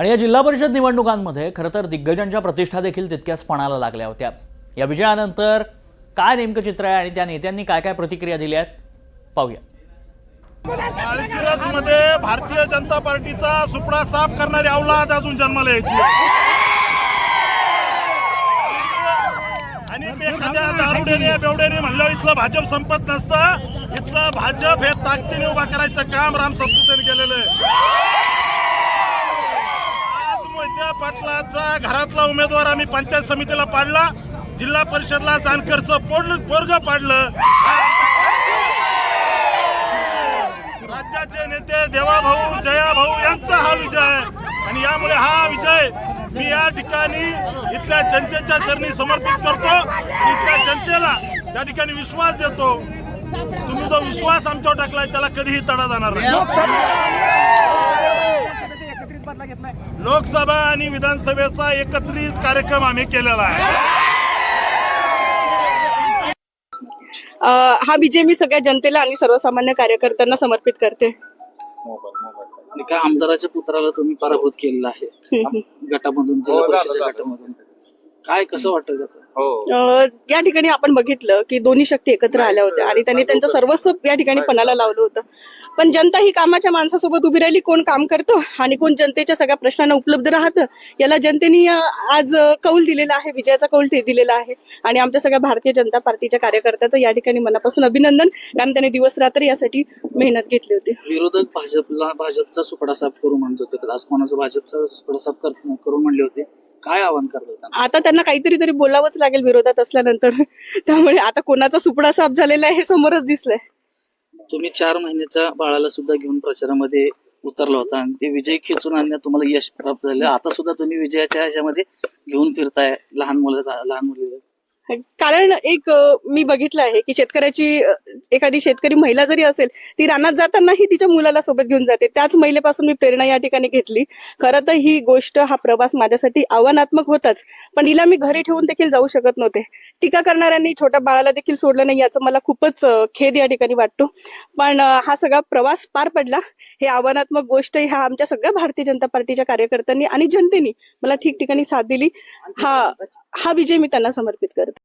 आणि या जिल्हा परिषद निवडणुकांमध्ये खरं तर दिग्गजांच्या प्रतिष्ठा देखील तितक्याच पणाला लागल्या होत्या. या विजयानंतर काय नेमकं चित्र आहे आणि त्या नेत्यांनी काय काय प्रतिक्रिया दिल्या आहेत? पाहूया. मध्ये भारतीय जनता पार्टीचा सुपडा साफ करणारी अवलाद अजून जन्माला यायची आणि ते एखाद्या दारुड्याने बेवड्याने म्हणलं इथलं भाजप संपत नसतं. इथलं भाजप हे ताकदीने उभा करायचं काम राम संस्कृतीने केलेलं आहे. पाटलाचा घरातला उमेदवार आम्ही पंचायत समितीला पाडला. जिल्हा परिषदला जानकरचं पोरग पाडलं. राज्याचे नेते देवाभाऊ जयाभाऊ यांचा हा विजय. आणि यामुळे हा विजय मी या ठिकाणी इथल्या जनतेच्या चरणी समर्पित करतो. इथल्या जनतेला त्या ठिकाणी विश्वास देतो. तुम्ही जो विश्वास आमच्यावर टाकलाय त्याला कधीही तडा जाणार नाही. लोकसभा आणि विधानसभेचा एकत्रित कार्यक्रम आम्ही केलेला आहे. हा विजय मी सगळ्या जनतेला आणि सर्वसामान्य कार्यकर्त्यांना समर्पित करते. आमदाराच्या पुत्राला तुम्ही पराभूत केलेला आहे. गटामधून जिल्हा परिषदेच्या गटामधून. काय कसं वाटतं त्याचं? अ, या ठिकाणी आपण बघितलं की दोन्ही शक्ती एकत्र आल्या होत्या आणि त्यांनी त्यांचं सर्वस्व या ठिकाणी पणाला लावलं होतं. पण जनता ही कामाच्या माणसासोबत उभी राहिली कोण काम करतो आणि कोण जनतेच्या सगळ्या प्रश्नांना उपलब्ध राहतं याला जनतेने अ, आज अ, कौल दिलेला आहे विजयाचा कौल ठे- दिलेला आहे. आणि आमच्या सगळ्या भारतीय जनता पार्टीच्या कार्यकर्त्याचं या ठिकाणी मनापासून अभिनंदन. कारण त्यांनी दिवस रात्र यासाठी मेहनत घेतली होती. विरोधक भाजपला भाजपचा सुपडा साफ करू म्हणत होते तर आज कोणाचा भाजपचा सुपडा साफ करू म्हणले होते? काय आवाहन करतात? आता त्यांना काहीतरी तरी बोलावंच लागेल विरोधात असल्यानंतर. त्यामुळे आता कोणाचा सुपडा साफ झालेला आहे हे समोरच दिसलंय. तुम्ही चार महिन्याच्या बाळाला सुद्धा घेऊन प्रचारामध्ये उतरला होता आणि ते विजय खेचून आणण्यात तुम्हाला यश प्राप्त झालं. आता सुद्धा तुम्ही विजयाच्या ह्याच्यामध्ये घेऊन फिरताय लहान मुलं लहान मुलीला कारण एक मी बघितलं आहे की शेतकऱ्याची एखादी शेतकरी महिला जरी असेल ती रानात जातानाही तिच्या मुलाला सोबत घेऊन जाते. त्याच महिलेपासून मी प्रेरणा या ठिकाणी घेतली. खरं तर ही गोष्ट हा प्रवास माझ्यासाठी आव्हानात्मक होताच. पण हिला मी घरी ठेवून देखील जाऊ शकत नव्हते. टीका करणाऱ्यांनी छोट्या बाळाला देखील सोडलं नाही याचं मला खूपच खेद या ठिकाणी वाटतो. पण हा सगळा प्रवास पार पडला. हे आव्हानात्मक गोष्ट ह्या आमच्या सगळ्या भारतीय जनता पार्टीच्या कार्यकर्त्यांनी आणि जनतेने मला ठिकठिकाणी साथ दिली. हा हा विजय मी त्यांना समर्पित करते.